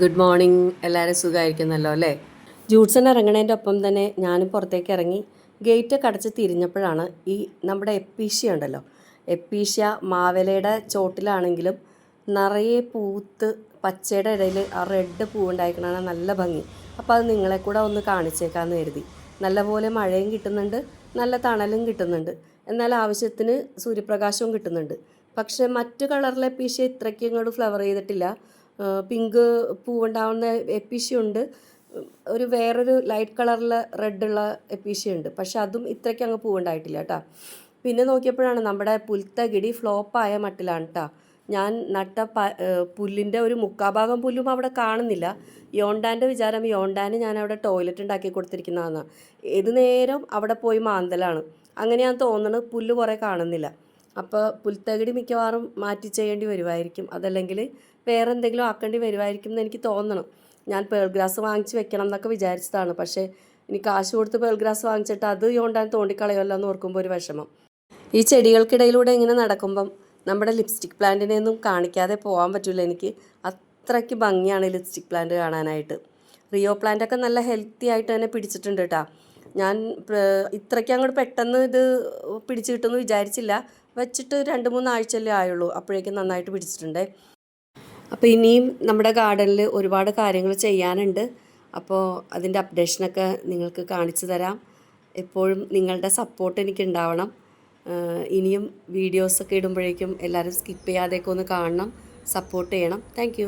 Good morning എല്ലാവരും സുഖമായിരിക്കുന്നല്ലോ അല്ലേ? ജൂട്സൺ ഇറങ്ങണതിന്റെ ഒപ്പം തന്നെ ഞാനും പുറത്തേക്ക് ഇറങ്ങി ഗേറ്റ് കടച്ച് തിരിഞ്ഞപ്പോഴാണ് ഈ നമ്മുടെ എപ്പീഷ്യ ഉണ്ടല്ലോ. എപ്പീഷ്യ മാവേലയുടെ ചോട്ടിലാണെങ്കിലും നിറയെ പൂത്ത് പച്ചയുടെ ഇടയിൽ ആ റെഡ് പൂവുണ്ടായിക്കണ നല്ല ഭംഗി. അപ്പോൾ അത് നിങ്ങളെ കൂടെ ഒന്ന് കാണിച്ചേക്കാമെന്ന് കരുതി. നല്ലപോലെ മഴയും കിട്ടുന്നുണ്ട് നല്ല തണലും കിട്ടുന്നുണ്ട്. എന്നാൽ ആവശ്യത്തിന് സൂര്യപ്രകാശവും കിട്ടുന്നുണ്ട്. പക്ഷേ മറ്റു കളറിലെ പീശ ഇത്രയ്ക്ക് ഇങ്ങോട്ട് ഫ്ലവർ ചെയ്തിട്ടില്ല. പിങ്ക് പൂവുണ്ടാവുന്ന എപ്പീഷ്യ ഉണ്ട് ഒരു വേറൊരു ലൈറ്റ് കളറിൽ റെഡുള്ള എപ്പീഷ്യ ഉണ്ട് പക്ഷെ അതും ഇത്രയ്ക്ക് അങ്ങ് പൂവുണ്ടായിട്ടില്ല കേട്ടോ പിന്നെ നോക്കിയപ്പോഴാണ് നമ്മുടെ പുൽത്തകിടി ഫ്ലോപ്പായ മട്ടിലാണ് കേട്ടോ ഞാൻ നട്ട പ പുല്ലിന്റെ ഒരു മുക്കാഭാഗം പുല്ലും അവിടെ കാണുന്നില്ല. യോണ്ടാന്റെ വിചാരം യോണ്ടാന് ഞാൻ അവിടെ ടോയ്ലറ്റ് ഉണ്ടാക്കി കൊടുത്തിരിക്കുന്നതാണ്. ഏത് നേരം അവിടെ പോയി മാന്തലാണ്. അങ്ങനെയാന്ന് തോന്നുന്നത് പുല്ല് കുറേ കാണുന്നില്ല. അപ്പോൾ പുൽത്തകിടി മിക്കവാറും മാറ്റി ചെയ്യേണ്ടി വരുമായിരിക്കും. അതല്ലെങ്കിൽ വേറെ എന്തെങ്കിലും ആക്കേണ്ടി വരുമായിരിക്കും എന്ന് എനിക്ക് തോന്നണം. ഞാൻ പേൾ ഗ്രാസ് വാങ്ങിച്ച് വെക്കണം എന്നൊക്കെ വിചാരിച്ചതാണ്. പക്ഷേ ഇനി കാശ് കൊടുത്ത് പേൾ ഗ്രാസ് വാങ്ങിച്ചിട്ട് അത് യോണ്ടാൻ തോണ്ടിക്കളയുമല്ലോ എന്ന് ഓർക്കുമ്പോൾ ഒരു വിഷമം. ഈ ചെടികൾക്കിടയിലൂടെ ഇങ്ങനെ നടക്കുമ്പം നമ്മുടെ ലിപ്സ്റ്റിക് പ്ലാന്റിനെ ഒന്നും കാണിക്കാതെ പോകാൻ പറ്റില്ല. എനിക്ക് അത്രയ്ക്ക് ഭംഗിയാണ് ലിപ്സ്റ്റിക് പ്ലാന്റ് കാണാനായിട്ട്. റിയോ പ്ലാന്റ് ഒക്കെ നല്ല ഹെൽത്തി ആയിട്ട് തന്നെ പിടിച്ചിട്ടുണ്ട് കേട്ടോ. ഞാൻ ഇത്രയ്ക്ക് അങ്ങോട്ട് പെട്ടെന്ന് ഇത് പിടിച്ച് കിട്ടുമെന്ന് വിചാരിച്ചില്ല. വെച്ചിട്ട് രണ്ട് മൂന്ന് ആഴ്ചയല്ലേ ആയുള്ളൂ. അപ്പോഴേക്കും നന്നായിട്ട് പിടിച്ചിട്ടുണ്ട്. അപ്പോൾ ഇനിയും നമ്മുടെ ഗാർഡനിൽ ഒരുപാട് കാര്യങ്ങൾ ചെയ്യാനുണ്ട്. അപ്പോൾ അതിന്റെ അപ്ഡേഷനൊക്കെ നിങ്ങൾക്ക് കാണിച്ചു തരാം. എപ്പോഴും നിങ്ങളുടെ സപ്പോർട്ട് എനിക്ക് ഉണ്ടാവണം ഇനിയും വീഡിയോസൊക്കെ ഇടുമ്പോഴേക്കും എല്ലാവരും സ്കിപ്പ് ചെയ്യാതെയൊക്കെ ഒന്ന് കാണണം. സപ്പോർട്ട് ചെയ്യണം. താങ്ക്